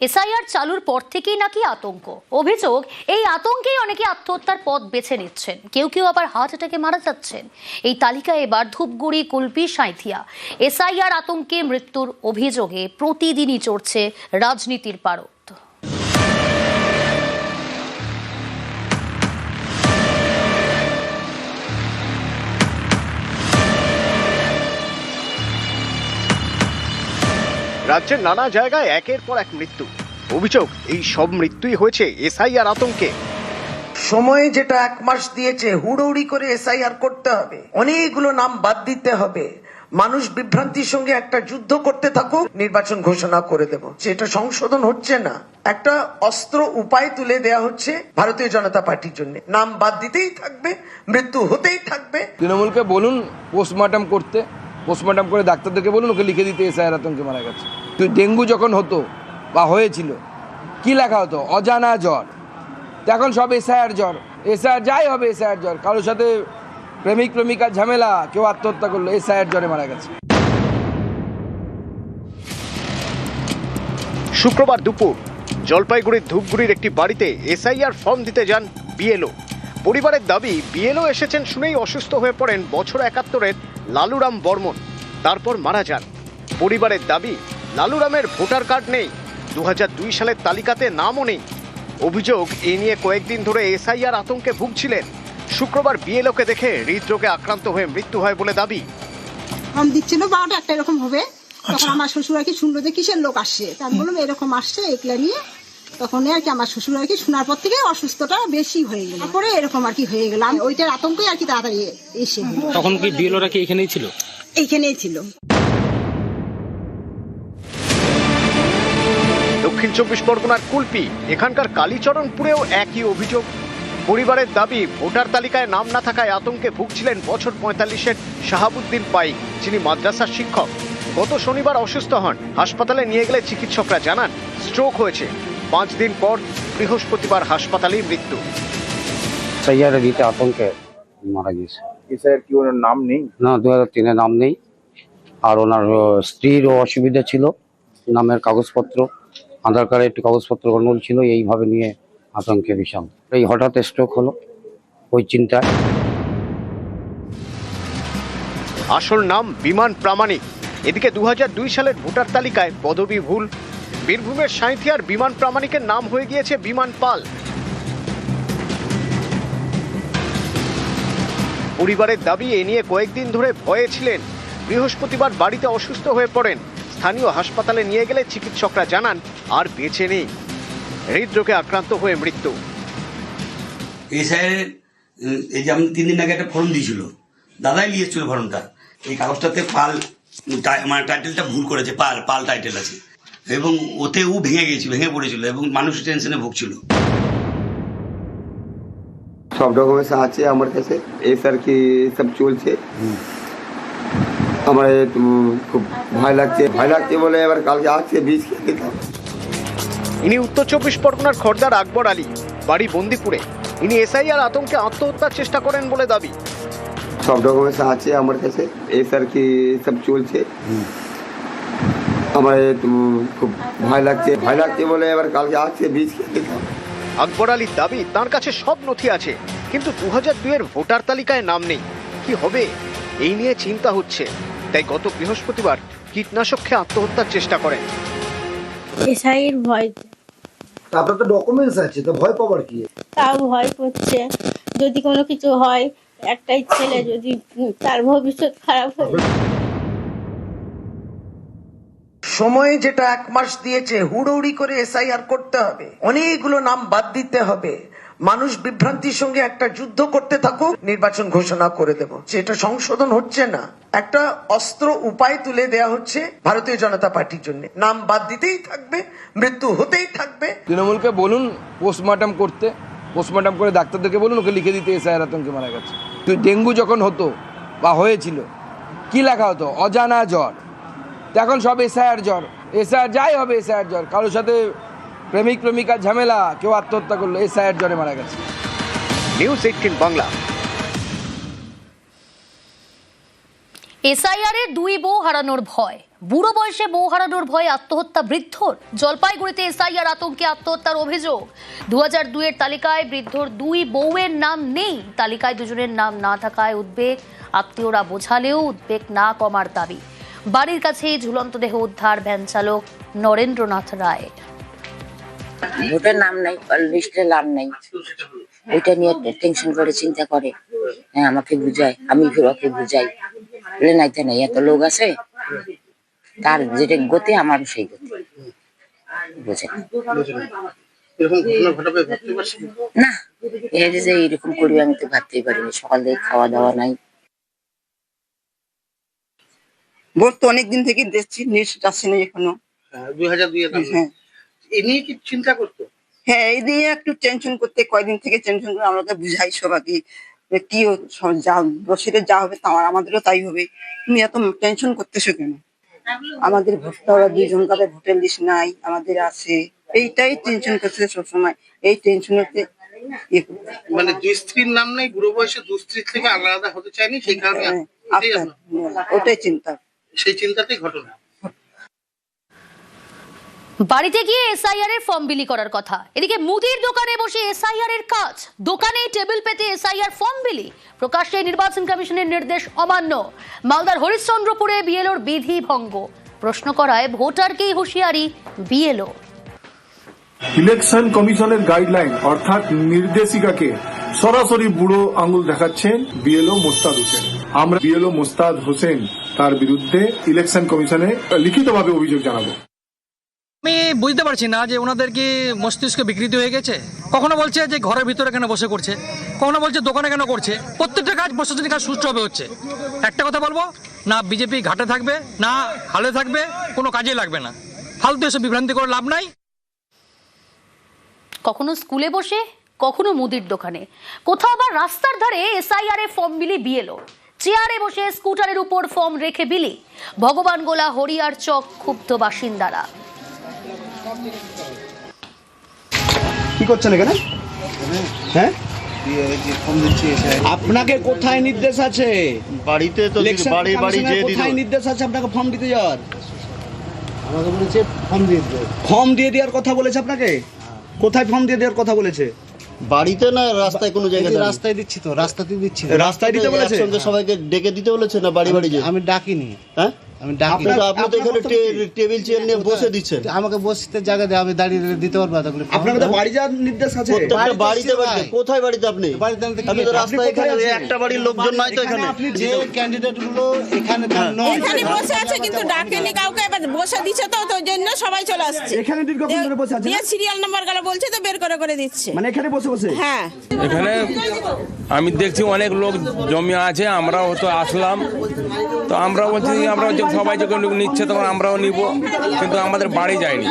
SIR চালুর পর থেকেই নাকি আতঙ্ক। অভিযোগ, এই আতঙ্কেই অনেকে আত্মহত্যার পথ বেছে নিচ্ছেন। কেউ কেউ আবার হার্ট অ্যাটাকে মারা যাচ্ছেন। এই তালিকায় এবার ধূপগুড়ি, কুলপি সাঁথিয়া এসআইআর আতঙ্কে মৃত্যুর অভিযোগে প্রতিদিনই চড়ছে রাজনীতির পারদ রাজ্যের নানা জায়গায় একের পর এক মৃত্যু। অভিযোগ এই সব মৃত্যুই হয়েছে এসআইআর আতঙ্কে। সময় যেটা এক মাস দিয়েছে হুড়োহুড়ি করে এসআইআর করতে হবে। অনেকগুলো নাম বাদ দিতে হবে। মানুষ বিভ্রান্তির সঙ্গে একটা যুদ্ধ করতে থাকুক নির্বাচন ঘোষণা করে দেব। সেটা সংশোধন হচ্ছে না। একটা অস্ত্র উপায় তুলে দেয়া হচ্ছে ভারতীয় জনতা পার্টির জন্য। নাম বাদ দিতেই থাকবে মৃত্যু হতেই থাকবে। তৃণমূলকে বলুন পোস্টমর্টম করতে। পোস্টমর্টম করে ডাক্তারদেরকে বলুন ওকে লিখে দিতে এসআইয়ের আতঙ্কে মারা গেছে। তো ডেঙ্গু যখন হতো বা হয়েছিল, কি লেখা হতো? অজানা জ্বর। এখন সব এসআইআর জ্বর। এসআইআর যাই হবে এসআইআর জ্বর। কারোর সাথে প্রেমিক, প্রেমিকার ঝামেলা, কেউ আত্মহত্যা করল এসআইআর জ্বরে মারা গেছে। শুক্রবার দুপুর, জলপাইগুড়ির ধূপগুড়ির একটি বাড়িতে এসআইআর ফর্ম দিতে যান বিএলও। পরিবারের দাবি, বিএলও এসেছেন শুনেই অসুস্থ হয়ে পড়েন বছর একাত্তরের লালুরাম বর্মন। তারপর মারা যান। পরিবারের দাবি, লালুরামের ভোটার কার্ড নেই। দু সালের তালিকাতে নামও নেই। অভিযোগ, এ নিয়ে কয়েকদিন ধরে এসআইআর আতঙ্কে ভুগছিলেন। শুক্রবার বিএলওকে দেখে হৃদরোগে আক্রান্ত হয়ে মৃত্যু হয় বলে দাবি। ফর্ম দিচ্ছিল, বারোটা একটা এরকম হবে। তখন আমার শ্বশুর আর কি শুনলো যে কিসের লোক আসছে। তা আমি বললাম, এরকম আসছে একলা নিয়ে তখন আর কি আমার শ্বশুর আর কি শোনার পর থেকে অসুস্থতা বেশি হয়ে গেল। তারপরে এরকম আর কি হয়ে গেল। আমি ওইটার আতঙ্কই আর কি তাড়াতাড়ি এসে তখন কি বিএলওরা কি এখানেই ছিল? এইখানেই ছিল। দক্ষিণ চব্বিশ পরগনার কুলপি এখানকার কালীচরণপুরেও একই অভিযোগ। পরিবারের দাবি ভোটার তালিকায় নাম না থাকায় আতঙ্কে ভুগছিলেন বছর পঁয়তাল্লিশের শাহাবুদ্দিন পাই যিনি মাদ্রাসার শিক্ষক। গত শনিবার অসুস্থ হন। হাসপাতালে নিয়ে গেলে চিকিৎসকরা জানান স্ট্রোক হয়েছে। পাঁচ দিন পর বৃহস্পতিবার হাসপাতালেই মৃত্যু। সৈয়ারে দিতে আতঙ্কে মারা গিয়েছে। এসআইয়ের কি ওনার নাম নেই? না দু হাজার তিনে নাম নেই। আর ওনার স্ত্রীরও অসুবিধা ছিল নামের কাগজপত্র আধার কার্ডে একটু কাগজপত্র গন্ডগোল ছিল এইভাবে নিয়ে আতঙ্কে বিশাল। এই হঠাৎ স্ট্রোক হলো ওই চিন্তায়। আসল নাম বিমান প্রামাণিক। এদিকে দু হাজার দুই সালের ভোটার তালিকায় পদবি ভুল বীরভূমের সাঁথিয়ার বিমান প্রামাণিকের নাম হয়ে গিয়েছে বিমান পাল। পরিবারের দাবি, এ নিয়ে কয়েকদিন ধরে ভয়ে ছিলেন। বৃহস্পতিবার বাড়িতে অসুস্থ হয়ে পড়েন। স্থানীয় হাসপাতালে নিয়ে গেলে চিকিৎসকরা জানান, আর বেঁচে নেই। হৃদরোগে আক্রান্ত হয়ে মৃত্যু। এই স্যারের এই যে আমি তিন দিন আগে একটা ফর্ম দিয়েছিল। দাদাই নিয়েছিল ফর্মটা এই কাগজটাতে পাল মানে টাইটেলটা ভুল করেছে, পাল পাল টাইটেল আছে। এবং ওতে ও ভেঙে গেছিল ভেঙে পড়েছিল এবং মানুষ টেনশনে ভুগছিল। সব ডকুমেন্টস আছে আমার কাছে এসআর কি সব চলছে। আমার একটু খুব ভয় লাগছে ভয় লাগছে বলে এবার কালকে আসছে বীজ খেয়ে দিতাম ইনি উত্তর চব্বিশ পরগনার খর্দার আকবর আলী বাড়ি বন্দিপুরে। ইনি এসআইআর আতঙ্কে আত্মহত্যার চেষ্টা করেন বলে দাবি। সব ডকুমেন্টস আছে আমার কাছে এসআর কি সব চলছে। আমার একটু খুব ভয় লাগছে। ভয় লাগছে বলে এবার কালকে আসছে বীজ দিতাম আকবর আলীর দাবি তার কাছে সব নথি আছে কিন্তু দু হাজার দুইয়ের ভোটার তালিকায় নাম নেই। কি হবে? এই নিয়ে চিন্তা হচ্ছে। তাই গত বৃহস্পতিবার কীটনাশক খেয়ে আত্মহত্যার চেষ্টা করেন। এসআইয়ের ভয় আপনার তো ডকুমেন্টস আছে তো ভয় পাবার কি? তাও ভয় করছে। যদি কোনো কিছু হয় একটাই ছেলে যদি তার ভবিষ্যৎ খারাপ হয়ে। সময় যেটা এক মাস দিয়েছে, হুড়োহুড়ি করে এসআইআর করতে হবে। অনেকগুলো নাম বাদ দিতে হবে। মানুষ বিভ্রান্তির সঙ্গে একটা যুদ্ধ করতে থাকুক, নির্বাচন ঘোষণা করে দেব। সেটা সংশোধন হচ্ছে না। একটা অস্ত্র উপায় তুলে দেয়া হচ্ছে ভারতীয় জনতা পার্টির জন্য। নাম বাদ দিতেই থাকবে, মৃত্যু হতেই থাকবে। তৃণমূলকে বলুন পোস্টমর্টম করতে। পোস্টমর্টম করে ডাক্তারদেরকে বলুন, ওকে লিখে দিতে এসআইয়ের আতঙ্কে মারা গেছে। তো ডেঙ্গু যখন হতো বা হয়েছিল, কি লেখা হতো? অজানা জ্বর। এখন সব এসআইআর জ্বর। এসআইআর যাই হবে এসআইআর জ্বর। কারোর সাথে প্রেমিক প্রেমিকার ঝামেলা কেউ আত্মহত্যা করল এসআইআর জ্বরে মারা গেছে। News eighteen Bangla. এসআইআর এ দুই বউ হারানোর ভয়। বুড়ো বয়সে বউ হারানোর ভয়ে আত্মহত্যা বৃদ্ধর। জলপাইগুড়িতে এসআইআর আতঙ্কে আত্মহত্যার অভিযোগ। দু হাজার দুইয়ের তালিকায় বৃদ্ধর দুই বউয়ের নাম নেই। তালিকায় দুজনের নাম না থাকায় উদ্বেগ। আত্মীয়রা বোঝালেও উদ্বেগ না কমার দাবি। বাড়ির কাছেই ঝুলন্ত দেহ উদ্ধার ভ্যান চালক নরেন্দ্রনাথ রায়। ভোটের নাম নাই লিস্টে নাম নাই। ওইটা নিয়ে টেনশন করে চিন্তা করে। হ্যাঁ আমাকে বুঝায় আমি ফির ওকে বুঝাই। বলে নাইতে নাই এত লোক আছে। তার যেটা গতি আমার সেই গতি। বুঝে না। এই যে এইরকম করবে আমি তো ভাবতেই পারিনি। সকাল থেকে খাওয়া দাওয়া নাই। ভোট তো অনেকদিন থেকে দেখছি নিউজ যাচ্ছে না এখনও। দুই হাজার দুই হ্যাঁ। এ নিয়ে কি চিন্তা করতো? হ্যাঁ এই নিয়ে একটু টেনশন করতে কয়দিন থেকে টেনশন করে আমরা তো বুঝাই সবাইকে যে কি যা বসিরে যা হবে আমাদেরও তাই হবে। তুমি এত টেনশন করতেছো কেন? আমাদের ভোটটা ওরা দুইজন কাছে ভোটের লিস্ট নাই আমাদের আছে। এইটাই টেনশন করছে সবসময়। এই টেনশনেতে ইয়ে মানে দুই স্ত্রীর নাম নেই বুড়ো বয়সে দুই স্ত্রীর থেকে আলাদা হতে চায়নি সেই কারণে হ্যাঁ, ওটাই চিন্তা। সেই চিন্তাতেই ঘটনা। বাড়িতে গিয়ে এসআইআর এর ফর্ম বিলি করার কথা। এদিকে মুদির দোকানে বসে এসআইআর এর কাজ। দোকানে টেবিল পেতে এসআইআর ফর্ম বিলি প্রকাশ্যে নির্বাচন কমিশনের নির্দেশ অমান্য। মালদার হরিশ্চন্দ্রপুরে বিএলওর বিধি ভঙ্গ। প্রশ্ন করায় ভোটারকেই হুঁশিয়ারি বিএলও ইলেকশন কমিশনের গাইডলাইন অর্থাৎ নির্দেশিকাকে সরাসরি বুড়ো আঙুল দেখাচ্ছেন বিএলও মোস্তাদ হোসেন। আমরা বিএলও মোস্তাদ হোসেন তার বিরুদ্ধে ইলেকশন কমিশনে লিখিতভাবে অভিযোগ জানাব। আমি বুঝতে পারছি না যে ওনাদের কি মস্তিষ্ক বিকৃতি হয়ে গেছে। কখনো বলছে যে ঘরের ভিতরে কেন বসে করছে? কখনো বলছে দোকানে কেন করছে? প্রত্যেকটা কাজ প্রশাসনিক কাজ সুষ্ঠুভাবে হচ্ছে। একটা কথা বলব না বিজেপি ঘাটে থাকবে না হালে থাকবে কোনো কাজে লাগবে না। ফালতু এসব বিভ্রান্তি করে লাভ নাই। কখনো স্কুলে বসে কখনো মুদির দোকানে। কোথাও আবার রাস্তার ধারে এসআইআর এ ফর্ম বিলি বিএলও। চেয়ারে বসে স্কুটারের উপর ফর্ম রেখে বিলি। ভগবান গোলা হরিয়ার চক ক্ষুব্ধ বাসিন্দারা। কি করছেন এখানে? হ্যাঁ? আপনাকে কোথায় নির্দেশ আছে? বাড়িতে তো বাড়ি বাড়ি দিল কোথায় নির্দেশ আছে আপনাকে ফর্ম দিতে যাওয়ার? আমাকে বলেছে ফর্ম দিয়ে দিতে ফর্ম দিয়ে দেওয়ার কথা বলেছে আপনাকে? কোথায় ফর্ম দিয়ে দেওয়ার কথা বলেছে? বাড়িতে না রাস্তায় কোনো জায়গায়? রাস্তায় দিচ্ছি তো রাস্তাতে দিচ্ছি রাস্তায় দিতে বলেছে? সবাইকে ডেকে দিতে বলেছে না বাড়ি বাড়ি যে আমি ডাকিনি। হ্যাঁ? আমি আপনি আপনি তো এখানে টেবিল চেয়ার নিয়ে বসে দিচ্ছেন। আমাকে বসতে জায়গা দেয় আমি দাঁড়িয়ে দিতে পারব তখন আপনাকে তো বাড়ি যাওয়ার নির্দেশ আছে? প্রত্যেকটা বাড়িতে বাড়িতে কোথায় বাড়িতে আপনি? বাড়িতে আমি তো আপনি তো কি- রাস্তায় এখানে একটা বাড়ির লোকজন নাই তো এখানে যে ক্যান্ডিডেটগুলো এখানে নয়। এখানে বসে আছে কিন্তু ডাকেনি কাউকে এবার বসে দিচ্ছে তো তো জন্য সবাই চলে আসছে। এখানে দীর্ঘক্ষণ ধরে বসে আছে দিয়ে সিরিয়াল নাম্বারগুলো বলছে তো বের করে করে দিচ্ছে। মানে এখানে বসে বসে? হ্যাঁ। এখানে আমি দেখছি অনেক লোক জমি আছে আমরাও তো আসলাম। তো আমরা বলছি আমরা সবাই যখন নিচ্ছে তখন আমরাও নিব কিন্তু আমাদের বাড়ি যায়নি।